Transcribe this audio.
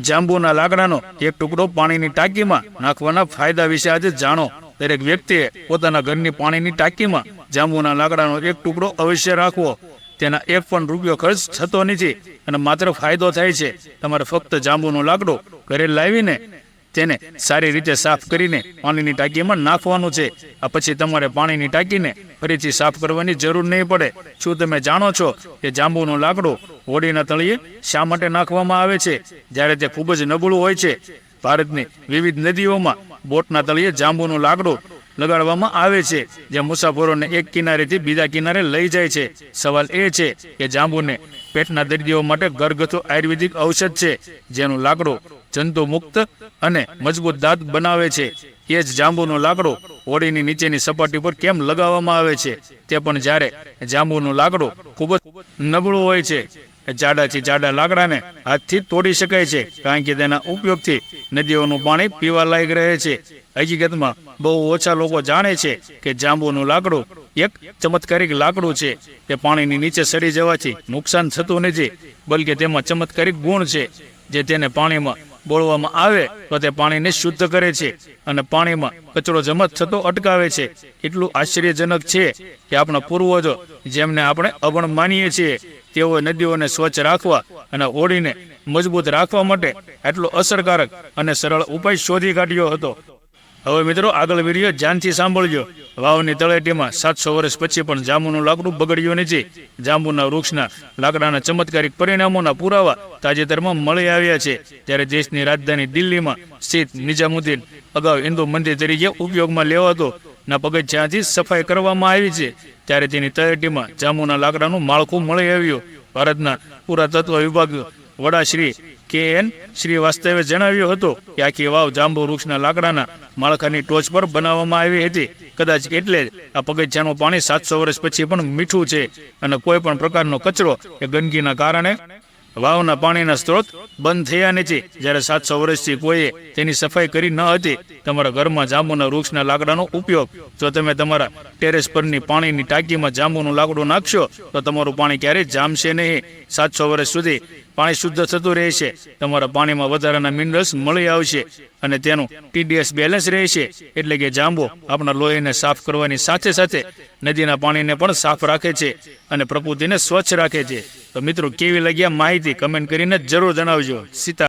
જાંબુના લાકડાનો એક ટુકડો પાણીની ટાંકીમાં નાખવાના ફાયદા વિશે આજે જાણો. દરેક વ્યક્તિએ પોતાના ઘરની પાણીની ટાંકીમાં જાંબુના લાકડાનો એક ટુકડો અવશ્ય રાખવો. તેના એક પણ રૂપિયો ખર્ચ થતો નથી અને માત્ર ફાયદો થાય છે. તમારે ફક્ત જાંબુનો લાકડો ઘરે લાવીને તેને સારી રીતે સાફ કરીને પાણીની ટાંકીમાં નાખવાનું છે. પછી તમારે પાણીની ટાંકીને ફરીથી સાફ કરવાની જરૂર નહીં પડે. શું તમે જાણો છો કે જાંબુનું લાકડું હોડીના તળિયે શા માટે નાખવામાં આવે છે? જ્યારે તે ખૂબ જ નબળું હોય છે. ભારતની વિવિધ નદીઓમાં બોટના તળિયે જાંબુનું લાકડું લગાડવામાં આવે છે, જે મુસાફરોને એક કિનારેથી બીજા કિનારે લઈ જાય છે. સવાલ એ છે કે જાંબુને પેટના દર્દીઓ માટે ઘરગથ્થુ આયુર્વેદિક ઔષધ છે, જેનું લાકડું જંતુ મુક્ત અને મજબૂત દાંત બનાવે છે. એ જ જાંબુનું લાકડું હોડીની નીચેની સપાટી પર કેમ લગાવવામાં આવે છે? તે પણ જ્યારે જાંબુનું લાકડું ખૂબ જ નબળું હોય છે જાડાથી જાડા લાકડાને હાથથી તોડી શકાય છે, કારણ કે તેના ઉપયોગથી નદીઓનું પાણી પીવા લાયક રહે છે. હકીકતમાં બહુ ઓછા લોકો જાણે છે કે જાંબુનું લાકડું એક ચમત્કારિક લાકડું છે. તે પાણીની નીચે સડી જવાથી નુકસાન થતું નથી, બલકે તેમાં ચમત્કારિક ગુણ છે. જે તેને પાણીમાં બોળવામાં આવે, તો તે પાણીને શુદ્ધ કરે છે અને પાણીમાં કચરો જમા થતો અટકાવે છે. એટલું આશ્ચર્યજનક છે કે આપણા પૂર્વજો જેમને આપણે અવણ માનીએ છીએ તેઓએ નદીઓને સ્વચ્છ રાખવા અને ઓળીને મજબૂત રાખવા માટે આટલો અસરકારક અને સરળ ઉપાય શોધી કાઢ્યો હતો. હવે મિત્રો, આગળ વીડિયો ધ્યાનથી સાંભળજો. વાવની તળેટીમાં સાતસો વર્ષ પછી પણ જાંબુનું લાકડું બગડ્યું નથી જાંબુના વૃક્ષના લાકડાના ચમત્કારિક પરિણામોના પુરાવા તાજેતરમાં મળી આવ્યા છે. ત્યારે દેશની રાજધાની દિલ્હીમાં સ્થિત નિઝામુદ્દીન અગાઉ હિન્દુ મંદિર તરીકે ઉપયોગમાં લેવાતો ના પગથિયાથી સફાઈ કરવામાં આવી છે. ત્યારે તેની તળેટીમાં જાંબુના લાકડાનું માળખું મળી આવ્યું. ભારતના પુરાતત્વ વિભાગ વડા શ્રી કે એન શ્રીવાસ્તવે જણાવ્યું હતું કે આખી વાવ જાંબુ વૃક્ષના લાકડાના માળખાની ટોચ પર બનાવવામાં આવી હતી. કદાચ એટલે આ પગથિયાનું પાણી સાતસો વર્ષ પછી પણ મીઠું છે અને કોઈ પણ પ્રકારનો કચરો કે ગંદકીના કારણે વાવના પાણીના સ્ત્રોત બંધ થયા નથી જ્યારે સાતસો વર્ષથી કોઈએ તેની સફાઈ કરી ન હતી, તમારા ઘરમાં જાંબુના વૃક્ષના લાકડાનો ઉપયોગ. જો તમે તમારા ટેરેસ પરની પાણીની ટાંકીમાં જાંબુનું લાકડું નાખશો, તો તમારું પાણી ક્યારેય જામશે નહીં. સાતસો વર્ષ સુધી પાણી શુદ્ધ થતું રહેશે તમારા પાણીમાં વધારાના મિનરલ્સ મળી આવશે અને તેનું ટીડીએસ બેલેન્સ રહેશે એટલે કે જાંબો આપણા લોહીને સાફ કરવાની સાથે સાથે નદીના પાણીને પણ સાફ રાખે છે અને પ્રકૃતિને સ્વચ્છ રાખે છે. તો મિત્રો, કેવી લાગ્યા માહિતી? કમેન્ટ કરીને જરૂર જણાવજો. સીતા